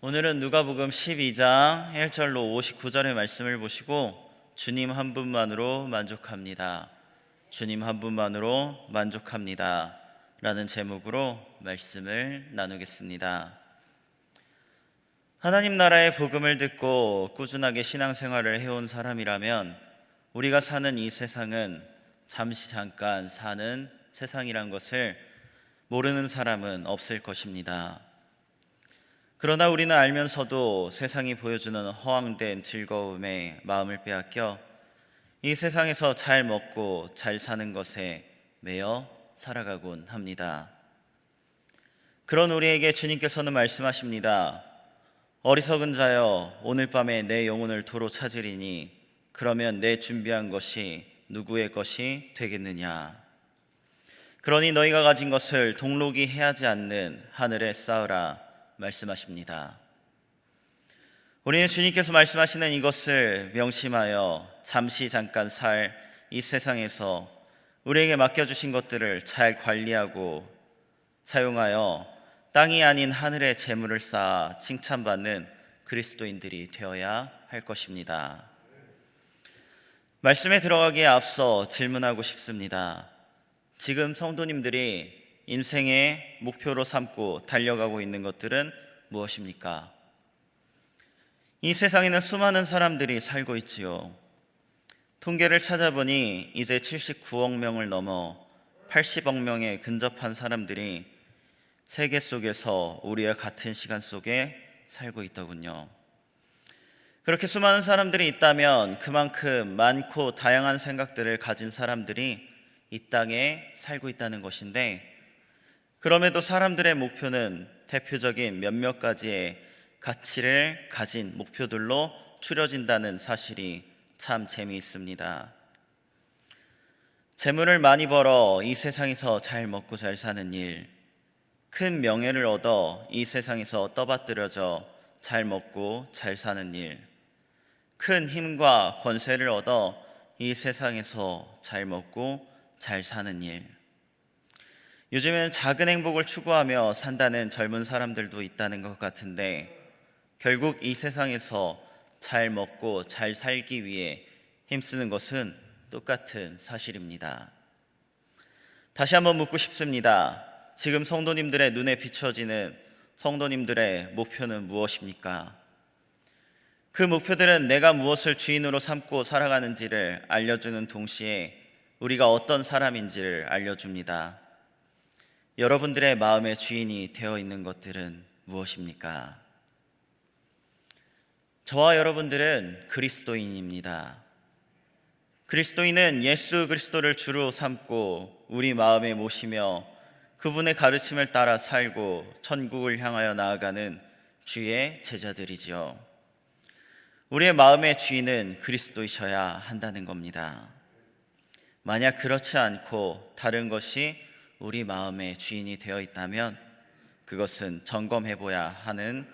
오늘은 누가복음 12장 1절로 59절의 말씀을 보시고 주님 한 분만으로 만족합니다. 주님 한 분만으로 만족합니다. 라는 제목으로 말씀을 나누겠습니다. 하나님 나라의 복음을 듣고 꾸준하게 신앙생활을 해온 사람이라면 우리가 사는 이 세상은 잠시 잠깐 사는 세상이란 것을 모르는 사람은 없을 것입니다. 그러나 우리는 알면서도 세상이 보여주는 허황된 즐거움에 마음을 빼앗겨 이 세상에서 잘 먹고 잘 사는 것에 매여 살아가곤 합니다. 그런 우리에게 주님께서는 말씀하십니다. 어리석은 자여, 오늘 밤에 내 영혼을 도로 찾으리니 그러면 내 준비한 것이 누구의 것이 되겠느냐? 그러니 너희가 가진 것을 동록이 해하지 않는 하늘에 쌓으라 말씀하십니다. 우리는 주님께서 말씀하시는 이것을 명심하여 잠시 잠깐 살 이 세상에서 우리에게 맡겨주신 것들을 잘 관리하고 사용하여 땅이 아닌 하늘의 재물을 쌓아 칭찬받는 그리스도인들이 되어야 할 것입니다. 말씀에 들어가기에 앞서 질문하고 싶습니다. 지금 성도님들이 인생의 목표로 삼고 달려가고 있는 것들은 무엇입니까? 이 세상에는 수많은 사람들이 살고 있지요. 통계를 찾아보니 이제 79억 명을 넘어 80억 명에 근접한 사람들이 세계 속에서 우리와 같은 시간 속에 살고 있더군요. 그렇게 수많은 사람들이 있다면 그만큼 많고 다양한 생각들을 가진 사람들이 이 땅에 살고 있다는 것인데 그럼에도 사람들의 목표는 대표적인 몇몇 가지의 가치를 가진 목표들로 추려진다는 사실이 참 재미있습니다. 재물을 많이 벌어 이 세상에서 잘 먹고 잘 사는 일, 큰 명예를 얻어 이 세상에서 떠받들여져 잘 먹고 잘 사는 일, 큰 힘과 권세를 얻어 이 세상에서 잘 먹고 잘 사는 일. 요즘에는 작은 행복을 추구하며 산다는 젊은 사람들도 있다는 것 같은데 결국 이 세상에서 잘 먹고 잘 살기 위해 힘쓰는 것은 똑같은 사실입니다. 다시 한번 묻고 싶습니다. 지금 성도님들의 눈에 비춰지는 성도님들의 목표는 무엇입니까? 그 목표들은 내가 무엇을 주인으로 삼고 살아가는지를 알려주는 동시에 우리가 어떤 사람인지를 알려줍니다. 여러분들의 마음의 주인이 되어 있는 것들은 무엇입니까? 저와 여러분들은 그리스도인입니다. 그리스도인은 예수 그리스도를 주로 삼고 우리 마음에 모시며 그분의 가르침을 따라 살고 천국을 향하여 나아가는 주의 제자들이지요. 우리의 마음의 주인은 그리스도이셔야 한다는 겁니다. 만약 그렇지 않고 다른 것이 우리 마음의 주인이 되어 있다면 그것은 점검해 보야 하는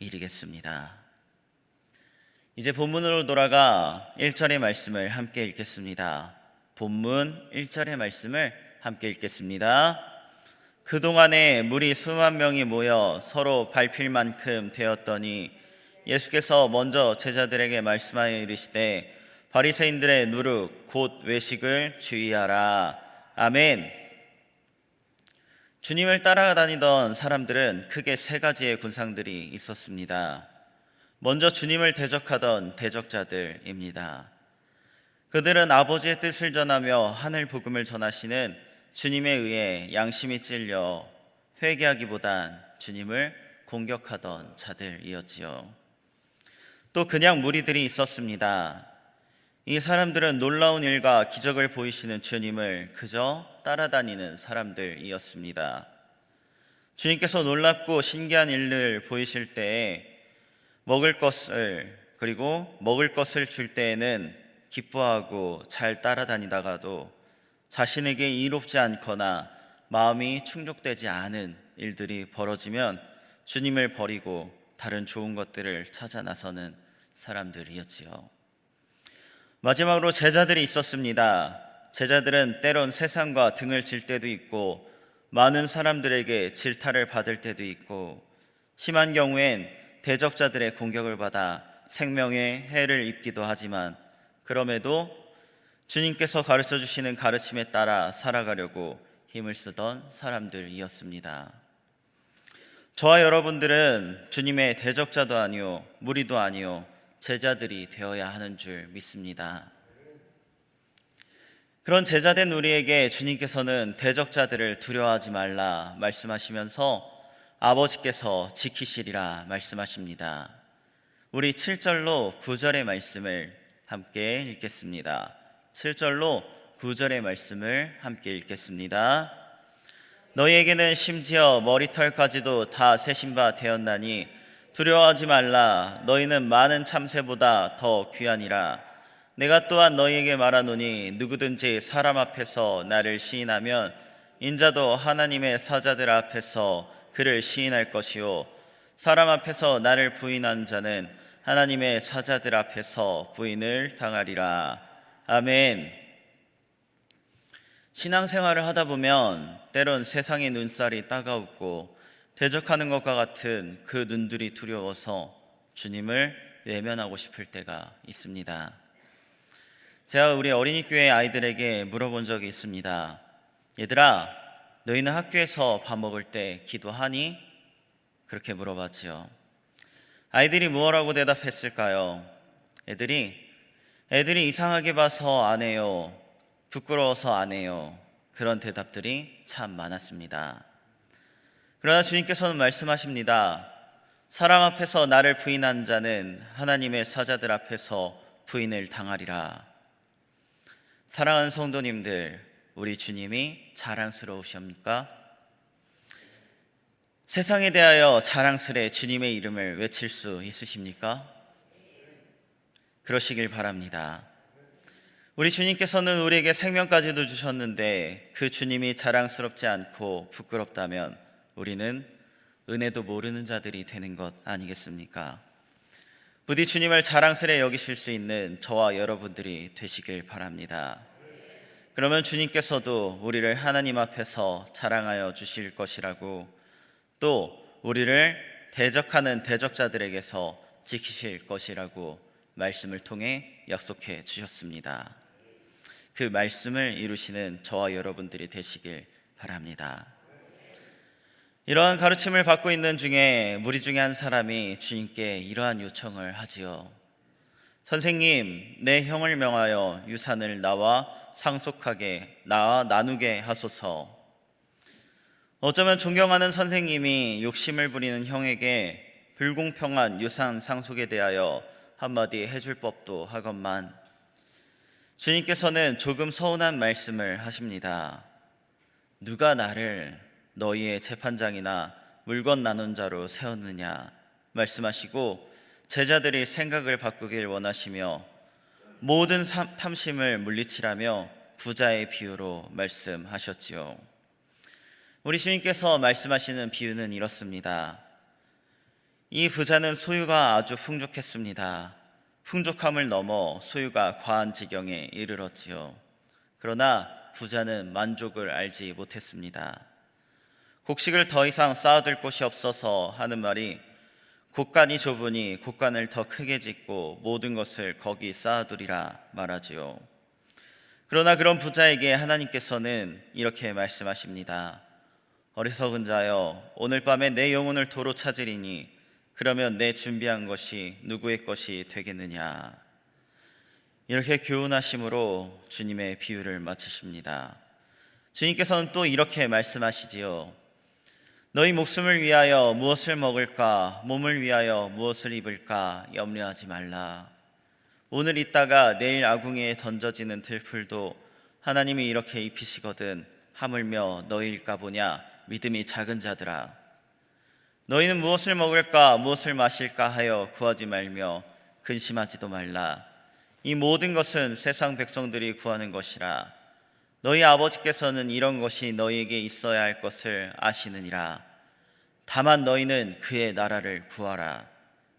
일이겠습니다. 이제 본문으로 돌아가 1절의 말씀을 함께 읽겠습니다. 본문 1절의 말씀을 함께 읽겠습니다. 그동안에 무리 수만 명이 모여 서로 밟힐 만큼 되었더니 예수께서 먼저 제자들에게 말씀하여 이르시되 바리새인들의 누룩 곧 외식을 주의하라. 아멘. 주님을 따라다니던 사람들은 크게 세 가지의 군상들이 있었습니다. 먼저 주님을 대적하던 대적자들입니다. 그들은 아버지의 뜻을 전하며 하늘 복음을 전하시는 주님에 의해 양심이 찔려 회개하기보단 주님을 공격하던 자들이었지요. 또 그냥 무리들이 있었습니다. 이 사람들은 놀라운 일과 기적을 보이시는 주님을 그저 따라다니는 사람들이었습니다. 주님께서 놀랍고 신기한 일을 보이실 때에 먹을 것을 그리고 먹을 것을 줄 때에는 기뻐하고 잘 따라다니다가도 자신에게 이롭지 않거나 마음이 충족되지 않은 일들이 벌어지면 주님을 버리고 다른 좋은 것들을 찾아 나서는 사람들이었지요. 마지막으로 제자들이 있었습니다. 제자들은 때론 세상과 등을 질 때도 있고 많은 사람들에게 질타를 받을 때도 있고 심한 경우엔 대적자들의 공격을 받아 생명의 해를 입기도 하지만 그럼에도 주님께서 가르쳐 주시는 가르침에 따라 살아가려고 힘을 쓰던 사람들이었습니다. 저와 여러분들은 주님의 대적자도 아니요 무리도 아니요 제자들이 되어야 하는 줄 믿습니다. 그런 제자된 우리에게 주님께서는 대적자들을 두려워하지 말라 말씀하시면서 아버지께서 지키시리라 말씀하십니다. 우리 7절로 9절의 말씀을 함께 읽겠습니다. 7절로 9절의 말씀을 함께 읽겠습니다. 너희에게는 심지어 머리털까지도 다 세신 바 되었나니 두려워하지 말라 너희는 많은 참새보다 더 귀하니라 내가 또한 너희에게 말하노니 누구든지 사람 앞에서 나를 시인하면 인자도 하나님의 사자들 앞에서 그를 시인할 것이요. 사람 앞에서 나를 부인한 자는 하나님의 사자들 앞에서 부인을 당하리라. 아멘. 신앙생활을 하다 보면 때론 세상의 눈살이 따가웠고 대적하는 것과 같은 그 눈들이 두려워서 주님을 외면하고 싶을 때가 있습니다. 제가 우리 어린이 교회 아이들에게 물어본 적이 있습니다. 얘들아, 너희는 학교에서 밥 먹을 때 기도하니? 그렇게 물어봤지요. 아이들이 무엇라고 대답했을까요? 애들이 애들이 이상하게 봐서 안 해요. 부끄러워서 안 해요. 그런 대답들이 참 많았습니다. 그러나 주님께서는 말씀하십니다. 사람 앞에서 나를 부인한 자는 하나님의 사자들 앞에서 부인을 당하리라. 사랑하는 성도님들, 우리 주님이 자랑스러우십니까? 세상에 대하여 자랑스레 주님의 이름을 외칠 수 있으십니까? 그러시길 바랍니다. 우리 주님께서는 우리에게 생명까지도 주셨는데 그 주님이 자랑스럽지 않고 부끄럽다면 우리는 은혜도 모르는 자들이 되는 것 아니겠습니까? 부디 주님을 자랑스레 여기실 수 있는 저와 여러분들이 되시길 바랍니다. 그러면 주님께서도 우리를 하나님 앞에서 자랑하여 주실 것이라고 또 우리를 대적하는 대적자들에게서 지키실 것이라고 말씀을 통해 약속해 주셨습니다. 그 말씀을 이루시는 저와 여러분들이 되시길 바랍니다. 이러한 가르침을 받고 있는 중에 무리 중에 한 사람이 주님께 이러한 요청을 하지요. 선생님, 내 형을 명하여 유산을 나와 상속하게 나와 나누게 하소서. 어쩌면 존경하는 선생님이 욕심을 부리는 형에게 불공평한 유산 상속에 대하여 한마디 해줄 법도 하건만 주님께서는 조금 서운한 말씀을 하십니다. 누가 나를 너희의 재판장이나 물건 나눈 자로 세웠느냐 말씀하시고 제자들이 생각을 바꾸길 원하시며 모든 탐심을 물리치라며 부자의 비유로 말씀하셨지요. 우리 주님께서 말씀하시는 비유는 이렇습니다. 이 부자는 소유가 아주 풍족했습니다. 풍족함을 넘어 소유가 과한 지경에 이르렀지요. 그러나 부자는 만족을 알지 못했습니다. 곡식을 더 이상 쌓아둘 곳이 없어서 하는 말이 곳간이 좁으니 곳간을 더 크게 짓고 모든 것을 거기 쌓아두리라 말하지요. 그러나 그런 부자에게 하나님께서는 이렇게 말씀하십니다. 어리석은 자여, 오늘 밤에 내 영혼을 도로 찾으리니 그러면 내 준비한 것이 누구의 것이 되겠느냐? 이렇게 교훈하심으로 주님의 비유를 마치십니다. 주님께서는 또 이렇게 말씀하시지요. 너희 목숨을 위하여 무엇을 먹을까, 몸을 위하여 무엇을 입을까 염려하지 말라. 오늘 있다가 내일 아궁이에 던져지는 들풀도 하나님이 이렇게 입히시거든 하물며 너희일까 보냐 믿음이 작은 자들아. 너희는 무엇을 먹을까, 무엇을 마실까 하여 구하지 말며 근심하지도 말라. 이 모든 것은 세상 백성들이 구하는 것이라. 너희 아버지께서는 이런 것이 너희에게 있어야 할 것을 아시느니라. 다만 너희는 그의 나라를 구하라.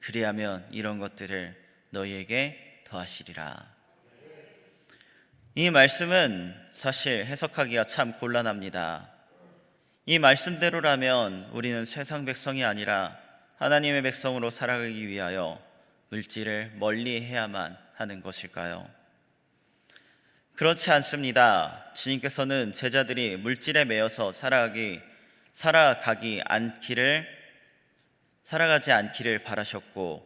그리하면 이런 것들을 너희에게 더하시리라. 이 말씀은 사실 해석하기가 참 곤란합니다. 이 말씀대로라면 우리는 세상 백성이 아니라 하나님의 백성으로 살아가기 위하여 물질을 멀리 해야만 하는 것일까요? 그렇지 않습니다. 주님께서는 제자들이 물질에 매여서 살아가기 살아가기 않기를 살아가지 않기를 바라셨고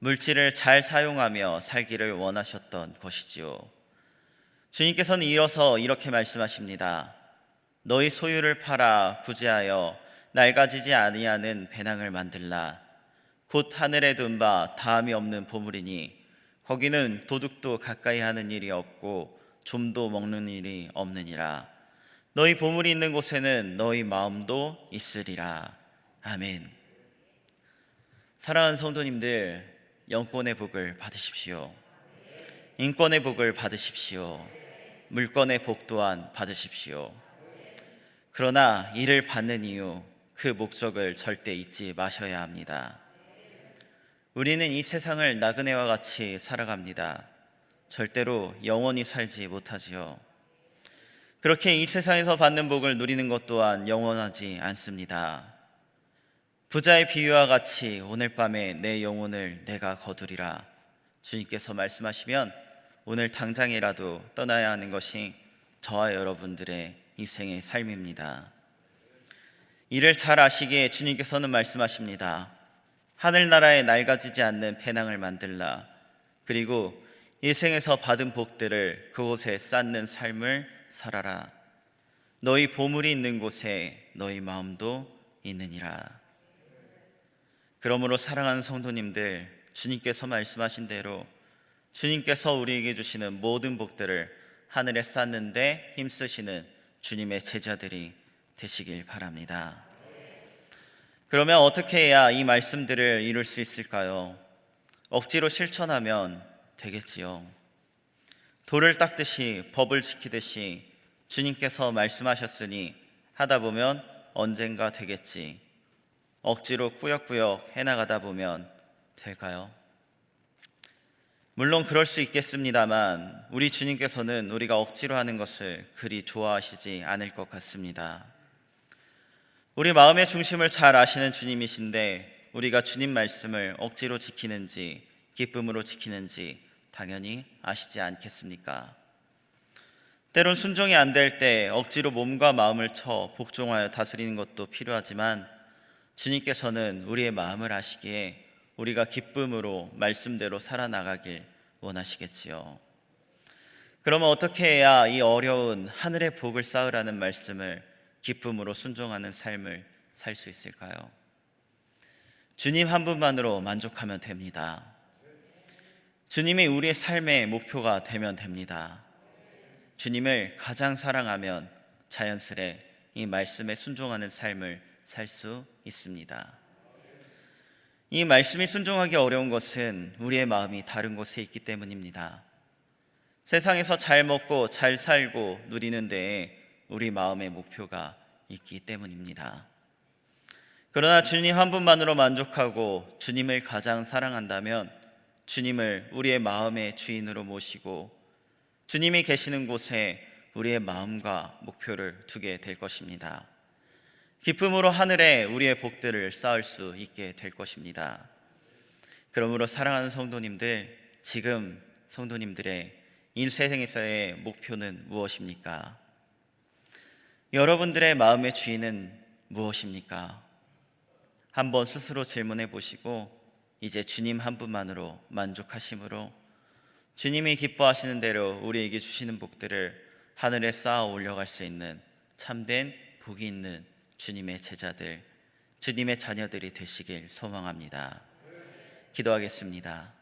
물질을 잘 사용하며 살기를 원하셨던 것이지요. 주님께서는 이어서 이렇게 말씀하십니다. 너희 소유를 팔아 구제하여 낡아지지 아니하는 배낭을 만들라. 곧 하늘에 둔 바 다함이 없는 보물이니 거기는 도둑도 가까이 하는 일이 없고 좀도 먹는 일이 없느니라. 너희 보물이 있는 곳에는 너희 마음도 있으리라. 아멘. 사랑하는 성도님들, 영권의 복을 받으십시오. 인권의 복을 받으십시오. 물권의 복 또한 받으십시오. 그러나 이를 받는 이유, 그 목적을 절대 잊지 마셔야 합니다. 우리는 이 세상을 나그네와 같이 살아갑니다. 절대로 영원히 살지 못하지요. 그렇게 이 세상에서 받는 복을 누리는 것 또한 영원하지 않습니다. 부자의 비유와 같이 오늘 밤에 내 영혼을 내가 거두리라. 주님께서 말씀하시면 오늘 당장이라도 떠나야 하는 것이 저와 여러분들의 이생의 삶입니다. 이를 잘 아시기에 주님께서는 말씀하십니다. 하늘나라에 낡아지지 않는 배낭을 만들라. 그리고 일생에서 받은 복들을 그곳에 쌓는 삶을 살아라. 너희 보물이 있는 곳에 너희 마음도 있느니라. 그러므로 사랑하는 성도님들, 주님께서 말씀하신 대로 주님께서 우리에게 주시는 모든 복들을 하늘에 쌓는데 힘쓰시는 주님의 제자들이 되시길 바랍니다. 그러면 어떻게 해야 이 말씀들을 이룰 수 있을까요? 억지로 실천하면 되겠지요. 돌을 닦듯이 법을 지키듯이 주님께서 말씀하셨으니 하다 보면 언젠가 되겠지. 억지로 꾸역꾸역 해나가다 보면 될까요? 물론 그럴 수 있겠습니다만 우리 주님께서는 우리가 억지로 하는 것을 그리 좋아하시지 않을 것 같습니다. 우리 마음의 중심을 잘 아시는 주님이신데 우리가 주님 말씀을 억지로 지키는지 기쁨으로 지키는지 당연히 아시지 않겠습니까? 때론 순종이 안 될 때 억지로 몸과 마음을 쳐 복종하여 다스리는 것도 필요하지만 주님께서는 우리의 마음을 아시기에 우리가 기쁨으로 말씀대로 살아나가길 원하시겠지요. 그러면 어떻게 해야 이 어려운 하늘의 복을 쌓으라는 말씀을 기쁨으로 순종하는 삶을 살 수 있을까요? 주님 한 분만으로 만족하면 됩니다. 주님이 우리의 삶의 목표가 되면 됩니다. 주님을 가장 사랑하면 자연스레 이 말씀에 순종하는 삶을 살 수 있습니다. 이 말씀이 순종하기 어려운 것은 우리의 마음이 다른 곳에 있기 때문입니다. 세상에서 잘 먹고 잘 살고 누리는 데에 우리 마음의 목표가 있기 때문입니다. 그러나 주님 한 분만으로 만족하고 주님을 가장 사랑한다면 주님을 우리의 마음의 주인으로 모시고 주님이 계시는 곳에 우리의 마음과 목표를 두게 될 것입니다. 기쁨으로 하늘에 우리의 복들을 쌓을 수 있게 될 것입니다. 그러므로 사랑하는 성도님들, 지금 성도님들의 인생에서의 목표는 무엇입니까? 여러분들의 마음의 주인은 무엇입니까? 한번 스스로 질문해 보시고 이제 주님 한 분만으로 만족하심으로 주님이 기뻐하시는 대로 우리에게 주시는 복들을 하늘에 쌓아 올려갈 수 있는 참된 복이 있는 주님의 제자들, 주님의 자녀들이 되시길 소망합니다. 기도하겠습니다.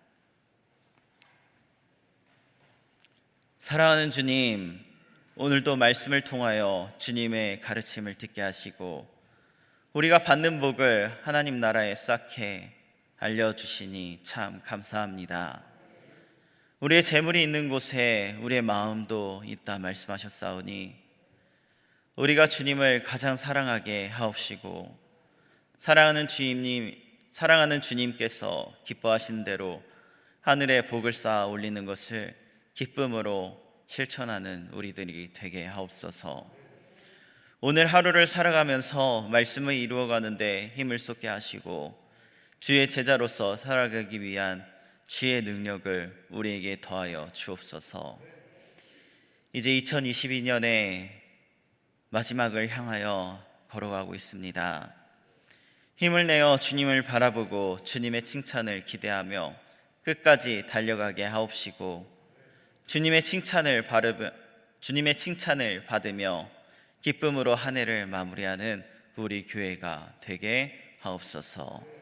사랑하는 주님, 오늘도 말씀을 통하여 주님의 가르침을 듣게 하시고 우리가 받는 복을 하나님 나라에 쌓게 알려주시니 참 감사합니다. 우리의 재물이 있는 곳에 우리의 마음도 있다 말씀하셨사오니 우리가 주님을 가장 사랑하게 하옵시고 사랑하는 주님님 사랑하는 주님께서 기뻐하신 대로 하늘에 복을 쌓아 올리는 것을 기쁨으로 실천하는 우리들이 되게 하옵소서. 오늘 하루를 살아가면서 말씀을 이루어가는데 힘을 쏟게 하시고 주의 제자로서 살아가기 위한 주의 능력을 우리에게 더하여 주옵소서. 이제 2022년의 마지막을 향하여 걸어가고 있습니다. 힘을 내어 주님을 바라보고 주님의 칭찬을 기대하며 끝까지 달려가게 하옵시고 주님의 칭찬을 바르 주님의 칭찬을 받으며 기쁨으로 한 해를 마무리하는 우리 교회가 되게 하옵소서.